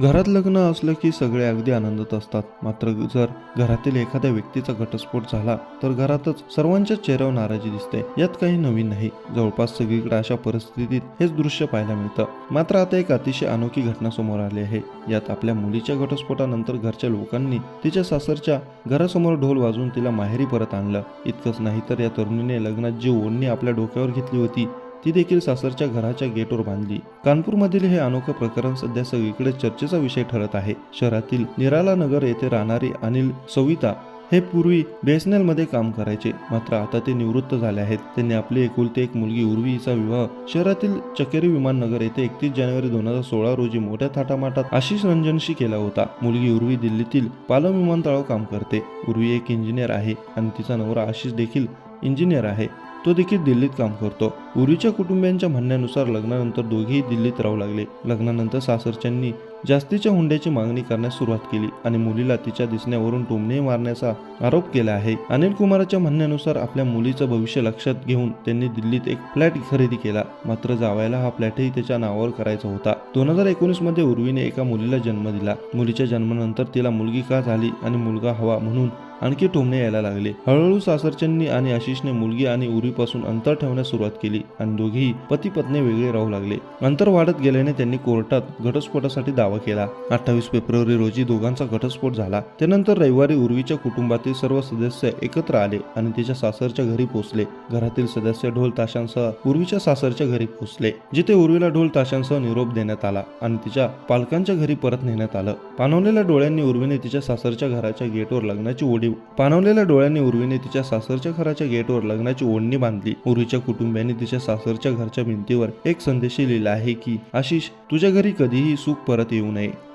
घरात लग्न असलं की सगळे अगदी आनंदात असतात. मात्र जर घरातील एखाद्या व्यक्तीचा घटस्फोट झाला तर घरातच सर्वांच्या चेहऱ्यावर नाराजी दिसते. यात काही नवीन नाही. जवळपास सगळीकडे अशा परिस्थितीत हेच दृश्य पाहायला मिळतं. मात्र आता एक अतिशय अनोखी घटना समोर आली आहे. यात आपल्या मुलीच्या घटस्फोटानंतर घरच्या लोकांनी तिच्या सासरच्या घरासमोर ढोल वाजवून तिला माहेरी परत आणलं. इतकंच नाही तर या तरुणीने लग्नात जी ओढणी आपल्या डोक्यावर घेतली होती ती देखील सासरच्या घराच्या गेटवर बांधली. कानपूरमधील हे अनोखं प्रकरण सध्या सगळीकडे चर्चेचा विषय ठरत आहे. शहरातील निराला नगर येथे राहणारी अनिल सविता हे पूर्वी BSNL मध्ये काम करायचे. मात्र आता ते निवृत्त झाले आहेत. त्यांनी आपली एकुलती एक मुलगी उर्वी हिचा विवाह शहरातील चकेरी विमान नगर येथे एकतीस जानेवारी दोन हजार सोळा रोजी मोठ्या थाटामाटात आशिष रंजनशी केला होता. मुलगी उर्वी दिल्लीतील पालम विमानतळावर काम करते. उर्वी एक इंजिनियर आहे आणि तिचा नवरा आशिष देखील इंजिनियर आहे. तो देखील दिल्लीत काम करतो. उरीच्या कुटुंबियांच्या म्हणण्यानुसार लग्नानंतर दोघेही दिल्लीत राहू लागले. लग्नानंतर सासरच्यांनी जास्तीच्या हुंड्याची मागणी करण्यास सुरुवात केली आणि मुलीला तिच्या दिसण्यावरून टोमणे मारण्याचा आरोप केला आहे. अनिल कुमाराच्या म्हणण्यानुसार आपल्या मुलीचं भविष्य लक्षात घेऊन त्यांनी दिल्लीत एक फ्लॅट खरेदी केला. मात्र जावायला हा फ्लॅटही त्याच्या नावावर करायचा होता. दोन हजार एकोणीसमध्ये उर्वीने एका मुलीला जन्म दिला. मुलीच्या जन्मानंतर तिला मुलगी का झाली आणि मुलगा हवा म्हणून आणखी ठोंबणे यायला लागले. हळूहळू सासरच्यांनी आणि आशिषने मुलगी आणि उरीपासून अंतर ठेवण्यास सुरुवात केली आणि दोघेही पती पत्नी वेगळे राहू लागले. अंतर वाढत गेल्याने त्यांनी कोर्टात घटस्फोटासाठी दावा केला. अठ्ठावीस फेब्रुवारी रोजी दोघांचा घटस्फोट झाला. त्यानंतर रविवारी उर्वीच्या कुटुंबातील सर्व सदस्य एकत्र आले आणि तिच्या सासरच्या घरी पोहोचले. घरातील सदस्य ढोल ताशांसह उर्वीच्या सासरच्या घरी पोहोचले जिथे उर्वीला ढोल ताशांसह निरोप देण्यात आला आणि तिच्या पालकांच्या घरी परत नेण्यात आलं. पाणवलेल्या डोळ्यांनी उर्वीने तिच्या सासरच्या घराच्या गेटवर लग्नाची ओढी पाणवलेल्या डोळ्यांनी उर्वीने तिच्या सासरच्या घराच्या गेटवर लग्नाची ओढणी बांधली. उर्वीच्या कुटुंबियांनी तिच्या सासरच्या घरच्या भिंतीवर एक संदेश लिहिला आहे की आशिष तुझ्या घरी कधीही सुख परत येऊ नये.